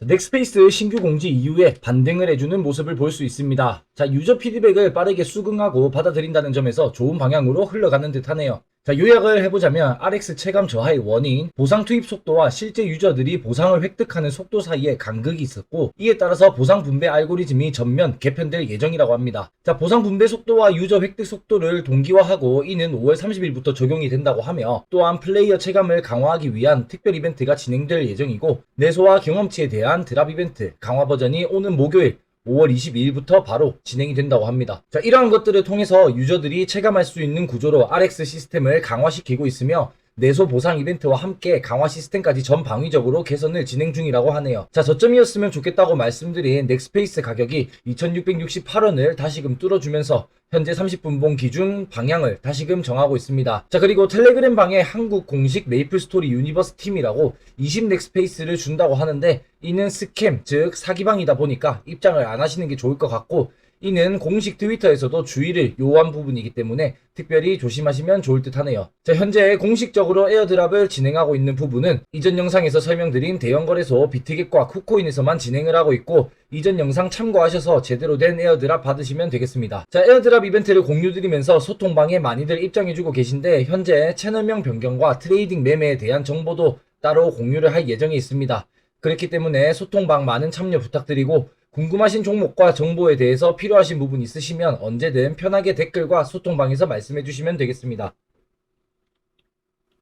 넥스페이스 신규 공지 이후에 반등을 해주는 모습을 볼 수 있습니다. 자, 유저 피드백을 빠르게 수긍하고 받아들인다는 점에서 좋은 방향으로 흘러가는 듯 하네요. 자, 요약을 해보자면 RX 체감 저하의 원인, 보상 투입 속도와 실제 유저들이 보상을 획득하는 속도 사이에 간극이 있었고, 이에 따라서 보상 분배 알고리즘이 전면 개편될 예정이라고 합니다. 자, 보상 분배 속도와 유저 획득 속도를 동기화하고 이는 5월 30일부터 적용이 된다고 하며, 또한 플레이어 체감을 강화하기 위한 특별 이벤트가 진행될 예정이고, 내소와 경험치에 대한 드랍 이벤트 강화 버전이 오는 목요일 5월 22일부터 바로 진행이 된다고 합니다. 자, 이러한 것들을 통해서 유저들이 체감할 수 있는 구조로 RX 시스템을 강화시키고 있으며 내소 보상 이벤트와 함께 강화 시스템까지 전 방위적으로 개선을 진행 중이라고 하네요. 자, 저점이었으면 좋겠다고 말씀드린 넥스페이스 가격이 2668원을 다시금 뚫어주면서 현재 30분봉 기준 방향을 다시금 정하고 있습니다. 자, 그리고 텔레그램 방에 한국 공식 메이플 스토리 유니버스 팀이라고 20 넥스페이스를 준다고 하는데 이는 스캠, 즉 사기방이다 보니까 입장을 안 하시는 게 좋을 것 같고 이는 공식 트위터에서도 주의를 요한 부분이기 때문에 특별히 조심하시면 좋을 듯 하네요. 자, 현재 공식적으로 에어드랍을 진행하고 있는 부분은 이전 영상에서 설명드린 대형 거래소 비트겟과 쿠코인에서만 진행을 하고 있고 이전 영상 참고하셔서 제대로 된 에어드랍 받으시면 되겠습니다. 자, 에어드랍 이벤트를 공유드리면서 소통방에 많이들 입장해주고 계신데 현재 채널명 변경과 트레이딩 매매에 대한 정보도 따로 공유를 할 예정이 있습니다. 그렇기 때문에 소통방 많은 참여 부탁드리고 궁금하신 종목과 정보에 대해서 필요하신 부분 있으시면 언제든 편하게 댓글과 소통방에서 말씀해 주시면 되겠습니다.